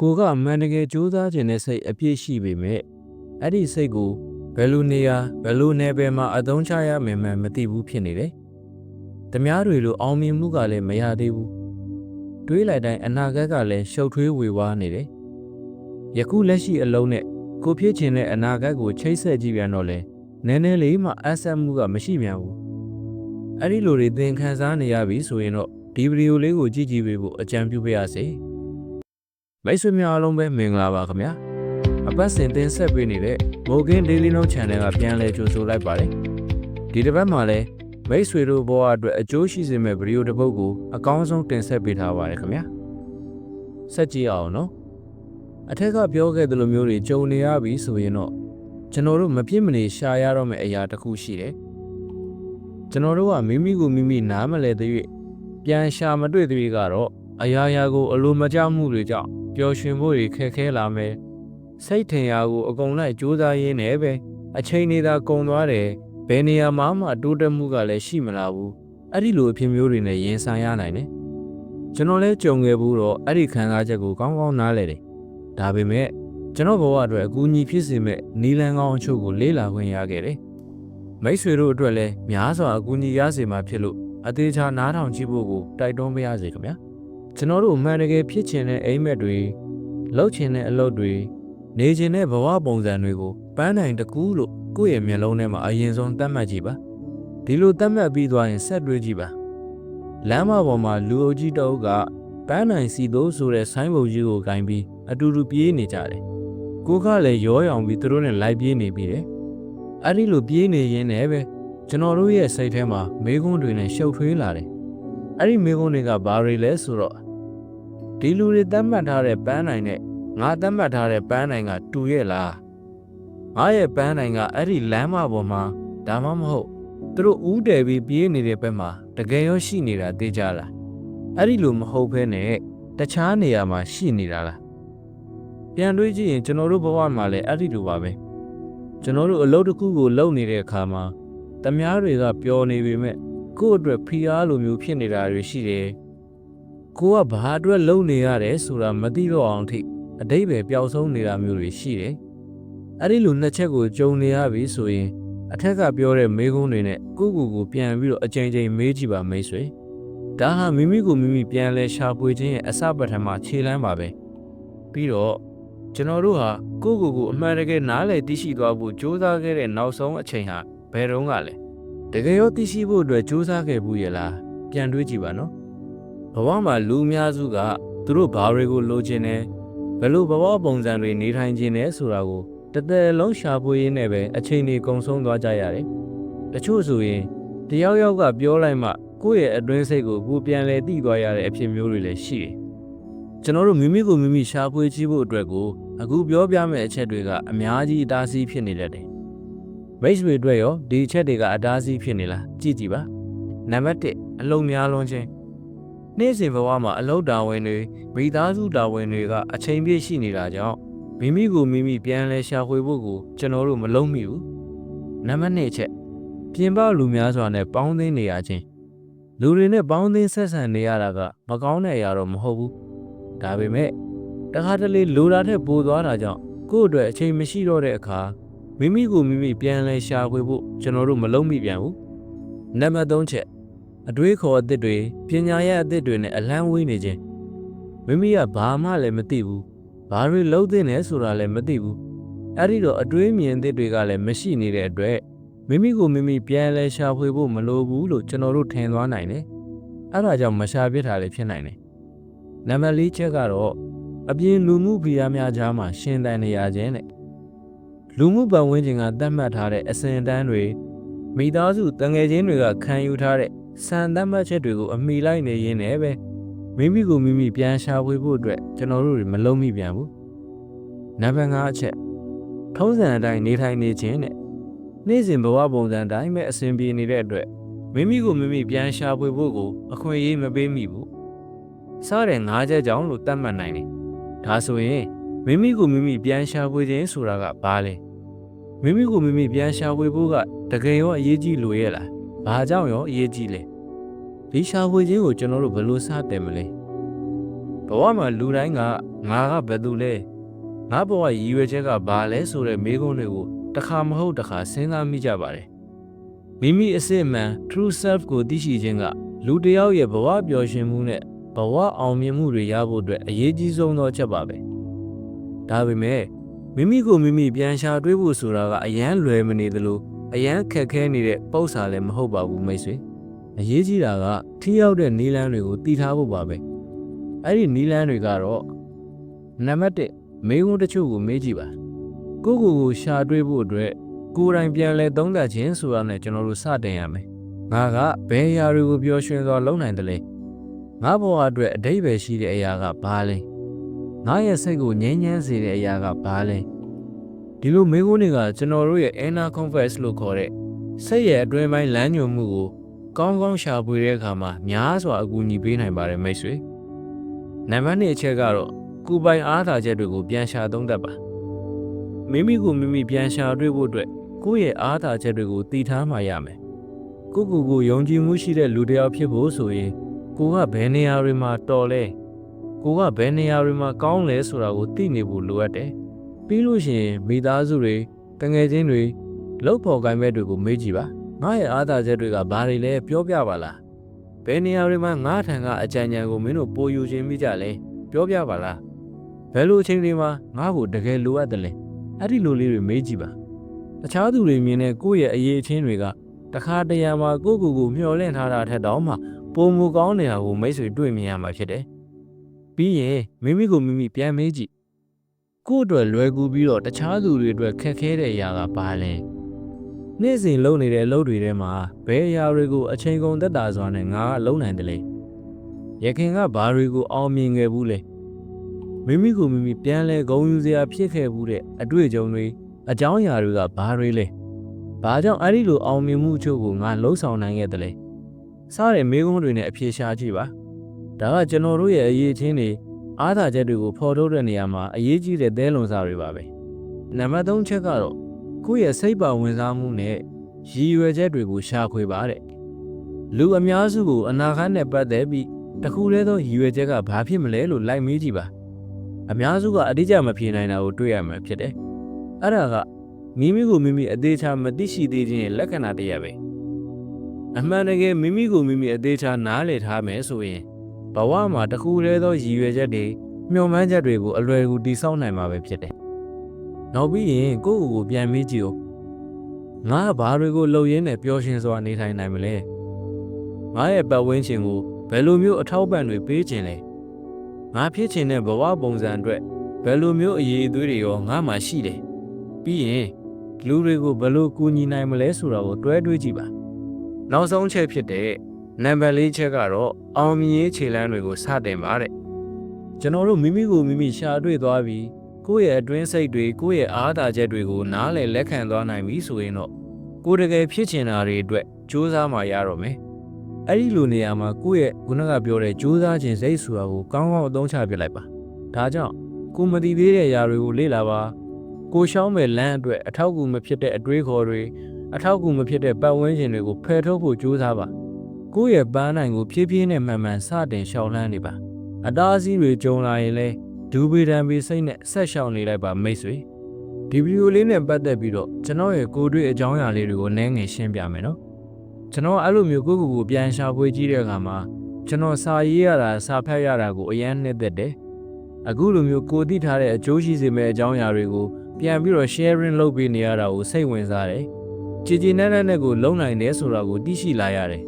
ကိုကအမှန်တကယ်ကြိုးစားခြင်းနဲ့စိတ်အပြည့်ရှိပေမဲ့အဲ့ဒီစိတ်ကိုဘယ်လိုနေရာဘယ်လိုနယ်ပယ်မှာအသုံးချရမယ်မှမသိဘူးဖြစ်နေတယ်။ဓမြတွေလိုအောင်မြင်မှုကလည်းမရသေးဘူး။တွေးလိုက်တိုင်းအနာဂတ်ကလည်းရှုပ်ထွေးဝေဝါးနေတယ်။ယခုလက်ရှိအလုံးနဲ့ကိုဖြစ်ခြင်းတဲ့အနာဂတ်ကိုချိတ်ဆက်ကြည့်ပြန်တော့လဲနည်းနည်းလေးမှအဆက်မှုကမရှိပြန်ဘူး။အဲ့ဒီလိုတွေသင်ခန်းစားနေရပြီဆိုရင်တော့ဒီဗီဒီယိုလေးကိုကြည့်ကြည့်ပေးဖို့အကြံပြုပါရစေ။ မိတ်ဆွေများအားလုံးပဲမင်္ဂလာပါခင်ဗျာ။အပတ်စဉ်တင်ဆက်ပေးနေတဲ့ Morgan Daily Note Channel ကပြန်လည်ကြိုဆိုလိုက်ပါတယ်။ဒီတစ်ပတ်မှာလည်းမိတ်ဆွေတို့ဘောအတွက်အကျိုးရှိစေမယ့်ဗီဒီယိုတစ်ပုဒ်ကိုအကောင်းဆုံးတင်ဆက်ပေးထားပါတယ်ခင်ဗျာ။ဆက်ကြည့်အောင်နော်။အထက်ကပြောခဲ့သလိုမျိုးတွေကြုံနေရပြီဆိုရင်တော့ကျွန်တော်တို့မပြစ်မနေရှာရတော့မယ့်အရာတစ်ခုရှိတယ်။ကျွန်တော်တို့ကမိမိကိုမိမိနားမလဲသေး၍ပြန်ရှာမတွေ့သေးကတော့အရာရာကိုအလိုမကျမှုတွေကြောင့် ပျော်ရွှင်ဖို့တွေခက်ခဲလာမယ်။စိတ်ထင်ရာကိုအကုန်လိုက်ကြိုးစားရင်းနဲ့ပဲအချိန်နေသာကုန်သွားတယ်။ဘယ်နေရာမှာမှတိုးတက်မှုကလည်းရှိမလာဘူး။အဲ့ဒီလိုအဖြစ်မျိုးတွေနဲ့ရင်ဆိုင်ရနိုင်တယ်။ကျွန်တော်လည်းကြုံခဲ့ဘူးတော့အဲ့ဒီခံစားချက်ကိုကောင်းကောင်းနားလည်တယ်။ဒါပေမဲ့ကျွန်တော်ဘဝအတွက်အကူအညီဖြစ်စေမဲ့နီလန်ကောင်းအချို့ကိုလေ့လာခွင့်ရခဲ့တယ်။မိတ်ဆွေတို့အတွက်လည်းများစွာအကူအညီရစေမှာဖြစ်လို့အသေးချာနားထောင်ကြည့်ဖို့ကိုတိုက်တွန်းပါရစေခင်ဗျာ။ ကျွန်တော်တို့အမှန်တကယ်ဖြစ်ချင်တဲ့အိမ်မက်တွေလှုပ်ချင်တဲ့အလုပ်တွေနေချင်တဲ့ဘဝပုံစံတွေကိုပန်းနိုင်တကူးလို့ကိုယ့်ရဲ့မျက်လုံးထဲမှာအရင်ဆုံးသတ်မှတ်ကြည့်ပါ။ဒီလိုသတ်မှတ်ပြီးသွားရင်ဆက်တွေးကြည့်ပါ။လမ်းမပေါ်မှာလူအုပ်ကြီးတအုပ်ကပန်းနိုင်စီတို့ဆိုတဲ့ဆိုင်းဘုတ်ကြီးကိုဂိုင်းပြီးအတူတူပြေးနေကြတယ်။ကိုကလည်းရောရောင်ပြီးသူတို့နဲ့လိုက်ပြေးနေပြီးတယ်။အဲ့ဒီလိုပြေးနေရင်းနဲ့ပဲကျွန်တော်တို့ရဲ့စိတ်ထဲမှာမေးခွန်းတွေနဲ့ရှုပ်ထွေးလာတယ်။အဲ့ဒီမေးခွန်းတွေကဘာတွေလဲဆိုတော့ ဒီလူတွေသတ်မှတ်ထားတဲ့ပန်းနိုင်နဲ့ငါသတ်မှတ်ထားတဲ့ပန်းနိုင်ကတူရဲ့လား။ငါရဲ့ပန်းနိုင်ကအဲ့ဒီလမ်းမပေါ်မှာဒါမှမဟုတ်သူတို့ဥတယ်ပြီးပြေးနေတဲ့ဘက်မှာတကယ်ရောရှိနေတာသိကြလား။အဲ့ဒီလိုမဟုတ်ဘဲနဲ့တခြားနေရာမှာရှိနေတာလား။ပြန်တွေးကြည့်ရင်ကျွန်တော်တို့ဘဝမှာလည်းအဲ့ဒီလိုပါပဲ။ကျွန်တော်တို့အလုပ်တစ်ခုကိုလုပ်နေတဲ့အခါမှာတမားတွေကပျော်နေပေမဲ့ကိုယ့်အတွက်ဖိအားလိုမျိုးဖြစ်နေတာတွေရှိတယ်။ ကိုကဘာအတွက်လုပ်နေရတယ်ဆိုတာမသိတော့အောင်ထိအတိတ်ပဲပျောက်ဆုံးနေတာမျိုးတွေရှိတယ်။အဲ့ဒီလိုနှစ်ချက်ကိုကြုံနေရပြီဆိုရင်အထက်ကပြောတဲ့မေးခွန်းတွေနဲ့ကိုယ့်ကိုယ်ကိုပြန်ပြီးတော့အချိန်ချင်းမေးကြည့်ပါမိတ်ဆွေ။ဒါဟာမိမိကိုမိမိပြန်လဲရှာဖွေခြင်းရဲ့အစပထမခြေလှမ်းပါပဲ။ပြီးတော့ကျွန်တော်တို့ဟာကိုယ့်ကိုယ်ကိုအမှန်တကယ်နားလည်သိရှိသွားဖို့ကြိုးစားခဲ့တဲ့နောက်ဆုံးအချိန်ဟာဘယ်တော့ကလဲတကယ်ရောသိရှိဖို့အတွက်စူးစမ်းခဲ့ဘူးရဲ့လားပြန်တွေးကြည့်ပါနော် ဘဝမှာလူအများစုကသူတို့ဘာတွေကိုလိုချင်တယ်ဘယ်လိုဘဝပုံစံတွေနေထိုင်ခြင်းလဲဆိုတာကိုတသက်လုံးရှာဖွေရင်းနဲ့ပဲအချိန်တွေကုန်ဆုံးသွားကြရတယ်တချို့ဆိုရင်တယောက်ယောက်ကပြောလိုက်မှကိုယ့်ရဲ့အတွင်းစိတ်ကိုကိုပြန်လဲသိသွားရတဲ့အဖြစ်မျိုးတွေလည်းရှိတယ်ကျွန်တော်တို့မိမိကိုမိမိရှာဖွေကြည့်ဖို့အတွက်ကိုအခုပြောပြမယ့်အချက်တွေကအများကြီးအတားဆီးဖြစ်နေတတ်တယ်မိတ်ဆွေအတွက်ရောဒီအချက်တွေကအတားဆီးဖြစ်နေလားကြည့်ကြည့်ပါနံပါတ်1အလုံများလွန်ခြင်း နေ့စဉ်ဘဝမှာအလုတာဝန်တွေမိသားစုတာဝန်တွေကအချိန်ပြည့်ရှိနေတာကြောင့်မိမိကိုမိမိပြန်လဲရှာဖွေဖို့ကိုကျွန်တော်တို့မလုံးမိဘူးနံပါတ်2အချက်ပြင်ပလူများစွာနဲ့ပေါင်းသင်းနေရခြင်းလူတွေနဲ့ပေါင်းသင်းဆက်ဆံနေရတာကမကောင်းတဲ့အရာတော့မဟုတ်ဘူးဒါပေမဲ့တခါတလေလိုတာထက်ပိုသွားတာကြောင့်ကိုယ့်အတွက်အချိန်မရှိတော့တဲ့အခါမိမိကိုမိမိပြန်လဲရှာဖွေဖို့ကျွန်တော်တို့မလုံးမိပြန်ဘူးနံပါတ်3ချက် အတွေးခေါ်အသစ်တွေပညာရအသစ်တွေနဲ့အလန်းဝေးနေခြင်းမိမိကဘာမှလည်းမသိဘူးဘာတွေလုပ်သင့်လဲဆိုတာလည်းမသိဘူးအဲ့ဒီတော့အတွေးမြင်အသစ်တွေကလည်းမရှိနေတဲ့အတွက်မိမိကိုမိမိပြန်လဲရှာဖွေဖို့မလိုဘူးလို့ကျွန်တော်တို့ထင်သွားနိုင်တယ်အဲ့ဒါကြောင့်မရှာပြစ်တာလည်းဖြစ်နိုင်တယ်နံပါတ်၄ချက်ကတော့အပြင်လူမှုဗီယာများကြားမှာရှင်းတန်နေရခြင်းတဲ့လူမှုပတ်ဝန်းကျင်ကသတ်မှတ်ထားတဲ့အစဉ်အတန်းတွေမိသားစုတငယ်ချင်းတွေကခံယူထားတဲ့ စံသတ်မှတ်ချက်တွေကိုအမိလိုက်နေရင်းနဲ့ပဲမိမိကိုမိမိပြန်ရှာဖွေဖို့အတွက်ကျွန်တော်တို့မလုံးမိပြန်ဘူးနံပါတ်5အချက်ထုံးစံအတိုင်းနေထိုင်နေခြင်းနဲ့နေ့စဉ်ဘဝပုံစံအတိုင်းပဲအစဉ်ပြေနေတဲ့အတွက်မိမိကိုမိမိပြန်ရှာဖွေဖို့ကိုအခွင့်အရေးမပေးမိဘူးစားတဲ့၅ချက်ကြောင့်လို့သတ်မှတ်နိုင်တယ်ဒါဆိုရင်မိမိကိုမိမိပြန်ရှာဖွေခြင်းဆိုတာကဘာလဲမိမိကိုမိမိပြန်ရှာဖွေဖို့ကတကယ်ရောအရေးကြီးလို့ရဲ့လား ဘာကြောင့်ရောအရေးကြီးလဲဒီရှာဖွေခြင်းကိုကျွန်တော်တို့ဘယ်လိုစတင်မလဲဘဝမှာလူတိုင်းကငါကဘယ်သူလဲငါဘဝရည်ရွယ်ချက်ကဘာလဲဆိုတဲ့မေးခွန်းတွေကိုတစ်ခါမဟုတ်တစ်ခါစဉ်းစားမိကြပါတယ်မိမိအစစ်အမှန် true self ကိုသိရှိခြင်းကလူတစ်ယောက်ရဲ့ဘဝပျော်ရွှင်မှုနဲ့ဘဝအောင်မြင်မှုတွေရဖို့အတွက်အရေးကြီးဆုံးသောအချက်ပါပဲဒါပေမဲ့မိမိကိုမိမိပြန်ရှာတွေးဖို့ဆိုတာကအယမ်းလွယ်မနေသလို အယမ်းခက်ခဲနေတဲ့ပုံစံလည်းမဟုတ်ပါဘူးမိတ်ဆွေအရေးကြီးတာကထိရောက်တဲ့နီလန်းတွေကိုတည်ထားဖို့ပါပဲအဲ့ဒီနီလန်းတွေကတော့နံပါတ်1မေးခွန်းတချို့ကိုမေးကြည့်ပါကိုယ့်ကိုယ်ကိုရှာတွေးဖို့အတွက်ကိုယ်တိုင်ပြန်လဲသုံးသပ်ခြင်းဆိုတာနဲ့ကျွန်တော်တို့စတင်ရမယ်ငါကဘယ်အရာတွေကိုပျော်ရွှင်စွာလုပ်နိုင်တယ်လဲငါဘဝအတွက်အတိတ်ပဲရှိတဲ့အရာကဘာလဲငါရဲ့စိတ်ကိုငြိမ်းချမ်းစေတဲ့အရာကဘာလဲ ဒီလိုမေးခွန်းတွေကကျွန်တော်တို့ရဲ့ inner compass လို့ခေါ်တဲ့စိတ်ရဲ့အတွင်းပိုင်းလမ်းညွှန်မှုကိုကောင်းကောင်းရှာဖွေတဲ့အခါမှာများစွာအကူအညီပေးနိုင်ပါတယ်မိတ်ဆွေနံပါတ်2အချက်ကတော့ကိုယ်ပိုင်အားသာချက်တွေကိုပြန်ရှာသုံးသပ်ပါမိမိကိုမိမိပြန်ရှာတွေ့ဖို့အတွက်ကိုယ့်ရဲ့အားသာချက်တွေကိုတည်ထားမှရမယ်ကိုယ့်ကိုယ်ကိုယုံကြည်မှုရှိတဲ့လူတစ်ယောက်ဖြစ်ဖို့ဆိုရင်ကိုကဘယ်နေရာတွေမှာတော်လဲကိုကဘယ်နေရာတွေမှာကောင်းလဲဆိုတာကိုသိနေဖို့လိုအပ်တယ် ပြီးလို့ရှိရင်မိသားစုတွေတငယ်ချင်းတွေလောက်ဖို့ကိုင်းမဲ့တွေကိုမေးကြည့်ပါငါရဲ့အားသာချက်တွေကဘာတွေလဲပြောပြပါလားဘယ်နေရာတွေမှာငါထံကအကြံဉာဏ်ကိုမင်းတို့ပိုယူခြင်းမိကြလဲပြောပြပါလားဘယ်လိုအချိန်တွေမှာငါ့ကိုတကယ်လိုအပ်တယ်လဲအဲ့ဒီလိုလေးတွေမေးကြည့်ပါတခြားသူတွေမြင်တဲ့ကိုယ့်ရဲ့အရေးအချင်းတွေကတခါတရံမှာကိုယ့်ကိုယ်ကိုမျှော်လင့်ထားတာထက်တောင်မှပုံမူကောင်းနေတာကိုမိတ်ဆွေတွေ့မြင်ရမှာဖြစ်တယ်ပြီးရင်မိမိကိုမိမိပြန်မေးကြည့် ကိုယ့်အတွက်လွယ်ကူပြီးတော့တခြားသူတွေအတွက်ခက်ခဲတဲ့အရာကဘာလဲနေ့စဉ်လုပ်နေတဲ့အလုပ်တွေထဲမှာဘယ်အရာတွေကိုအချိန်ကုန်သက်တာစွာနဲ့ငါကလုပ်နိုင်တယ်လဲရခင်ကဘာတွေကိုအောင်မြင်ခဲ့ဘူးလဲမိမိကိုမိမိပြန်လဲဂုဏ်ယူစရာဖြစ်ခဲ့ဘူးတဲ့အတွေ့အကြုံတွေအကြောင်းအရာတွေကဘာတွေလဲဘာကြောင့်အဲ့ဒီလိုအောင်မြင်မှုအချို့ကိုငါလှုပ်ဆောင်နိုင်ခဲ့တယ်လဲစားတဲ့မိကုန်းတွေနဲ့အဖြေရှာကြည့်ပါဒါကကျွန်တော်တို့ရဲ့အရေးချင်းတွေ အားသာချက်တွေကိုဖော်ထုတ်တဲ့နေရာမှာအရေးကြီးတဲ့သဲလွန်စားတွေပါပဲနံပါတ်3ချက်ကတော့ကိုယ့်ရဲ့စိတ်ပါဝင်စားမှုနဲ့ရည်ရွယ်ချက်တွေကိုရှာဖွေပါတဲ့လူအများစုကိုအနာဂတ်နဲ့ပတ်သက်ပြီးတခုတည်းသောရည်ရွယ်ချက်ကဘာဖြစ်မလဲလို့လိုက်မေးကြည့်ပါအများစုကအတိအကျမဖြေနိုင်တာကိုတွေ့ရမှာဖြစ်တယ်အဲ့ဒါကမိမိကိုမိမိအသေးချာမသိရှိသေးခြင်းရဲ့လက္ခဏာတစ်ရပ်ပဲအမှန်တကယ်မိမိကိုမိမိအသေးချာနားလည်ထားမယ်ဆိုရင် ဘဝမှာတခုတည်းသောရည်ရွယ်ချက်တွေမျှော်မှန်းချက်တွေကိုအလွယ်ကူတည်ဆောက်နိုင်မှာပဲဖြစ်တယ်။နောက်ပြီးရင်ကိုယ့်ကိုယ်ကိုပြန်မေးကြည့်ဦး။ငါဘာတွေကိုလှုပ်ရင်းနဲ့ပျော်ရွှင်စွာနေထိုင်နိုင်မလဲ။ငါရဲ့ပတ်ဝန်းကျင်ကိုဘယ်လိုမျိုးအထောက်ပံ့တွေပေးခြင်းလဲ။ငါဖြစ်ချင်တဲ့ဘဝပုံစံအတွက်ဘယ်လိုမျိုးအရေးအသွေးတွေရောငါမှရှိတယ်။ပြီးရင်လူတွေကိုဘယ်လိုကူညီနိုင်မလဲဆိုတာကိုတွဲတွေးကြည့်ပါ။နောက်ဆုံးချက်ဖြစ်တဲ့ နံပါတ်၄ချက်ကတော့အောင်မြင်ရေးခြေလှမ်းတွေကိုစတင်ပါတဲ့ကျွန်တော်တို့မိမိကိုမိမိရှာတွေ့သွားပြီးကိုယ့်ရဲ့အတွင်းစိတ်တွေကိုယ့်ရဲ့အားသာချက်တွေကိုနားလည်လက်ခံသွားနိုင်ပြီဆိုရင်တော့ကိုယ်တကယ်ဖြစ်ချင်တာတွေအတွက်စူးစမ်းမှရတော့မယ်အဲ့ဒီလိုနေရာမှာကိုယ့်ရဲ့ခုနကပြောတဲ့စူးစမ်းခြင်းစိတ်ဆိုတာကိုကောင်းကောင်းအသုံးချပြလိုက်ပါဒါကြောင့်ကိုမတည်သေးတဲ့အရာတွေကိုလေ့လာပါကိုရှောင်းမဲ့လမ်းအတွက်အထောက်အကူမဖြစ်တဲ့အတွေးခေါ်တွေအထောက်အကူမဖြစ်တဲ့ပတ်ဝန်းကျင်တွေကိုဖယ်ထုတ်ဖို့ကြိုးစားပါ ကိုယ့်ရဲ့ပန်းနိုင်ကိုဖြည်းဖြည်းနဲ့မှန်မှန်စတင်ရှောင်လန်းနေပါအတားအဆီးတွေကြုံလာရင်လဲဒူပေတံပေစိတ်နဲ့ဆက်ရှောင်နေလိုက်ပါမိတ်ဆွေဒီဗီဒီယိုလေးနဲ့ပတ်သက်ပြီးတော့ကျွန်တော်ရဲ့ကိုယ်တွေ့အကြောင်းအရာလေးတွေကိုနည်းငယ်ရှင်းပြမယ်နော်ကျွန်တော်အဲ့လိုမျိုးကိုယ့်ကိုယ်ကိုပြန်ရှာဖွေကြည့်တဲ့အခါမှာကျွန်တော်စာရေးရတာစာဖတ်ရတာကိုအရန်နှစ်သက်တယ်အခုလိုမျိုးကိုသိထားတဲ့အကျိုးရှိစေမယ့်အကြောင်းအရာတွေကိုပြန်ပြီးတော့ sharing လုပ်ပေးနေရတာကိုစိတ်ဝင်စားတယ်ကြည်ကြည်နက်နက်နဲ့ကိုလုံနိုင်တယ်ဆိုတာကိုသိရှိလာရတယ်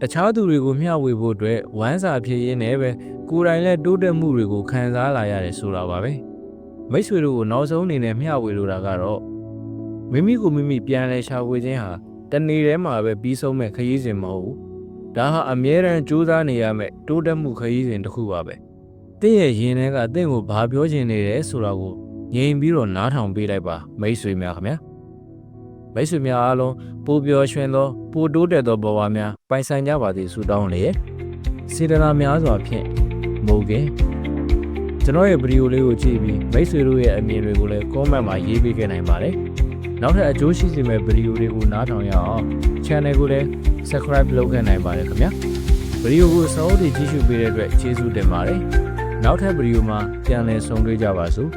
တခြားသူတွေကိုမျှဝေဖို့အတွက်ဝမ်းစာဖြစ်ရင်းနဲ့ပဲကိုယ်တိုင်လည်းတိုးတက်မှုတွေကိုခံစားလာရတယ်ဆိုတာပါပဲမိတ်ဆွေတို့ကိုနောက်ဆုံးအနေနဲ့မျှဝေလိုတာကတော့မိမိကိုမိမိပြန်လဲရှာဖွေခြင်းဟာတနေ့တည်းမှာပဲပြီးဆုံးမဲ့ခရီးစဉ်မဟုတ်ဘူးဒါဟာအမြဲတမ်းကြိုးစားနေရမယ့်တိုးတက်မှုခရီးစဉ်တစ်ခုပါပဲတင့်ရဲ့ရင်ထဲကတင့်ကိုဘာပြောချင်နေတယ်ဆိုတာကိုငြိမ်ပြီးတော့နားထောင်ပေးလိုက်ပါမိတ်ဆွေများခင်ဗျာ မိတ်ဆွေများအားလုံးပိုပျော်ရွှင်သောပိုတိုးတက်သောဘဝများပိုင်ဆိုင်ကြပါစေဆုတောင်းလျက်စေတနာများစွာဖြင့်မို့ခင်ကျွန်တော်ရဲ့ဗီဒီယိုလေးကိုကြည့်ပြီးမိတ်ဆွေတို့ရဲ့အမြင်တွေကိုလည်း comment မှာရေးပေးခဲ့နိုင်ပါတယ်နောက်ထပ်အကျိုးရှိစေမယ့်ဗီဒီယိုတွေကိုနားထောင်ရအောင် channel ကိုလည်း subscribe လုပ်ခဲ့နိုင်ပါတယ်ခင်ဗျာဗီဒီယိုကိုစောင့်တည်ကြည့်ရှုပေးတဲ့အတွက်ကျေးဇူးတင်ပါတယ်နောက်ထပ်ဗီဒီယိုမှာပြန်လည်ဆုံတွေ့ကြပါစို့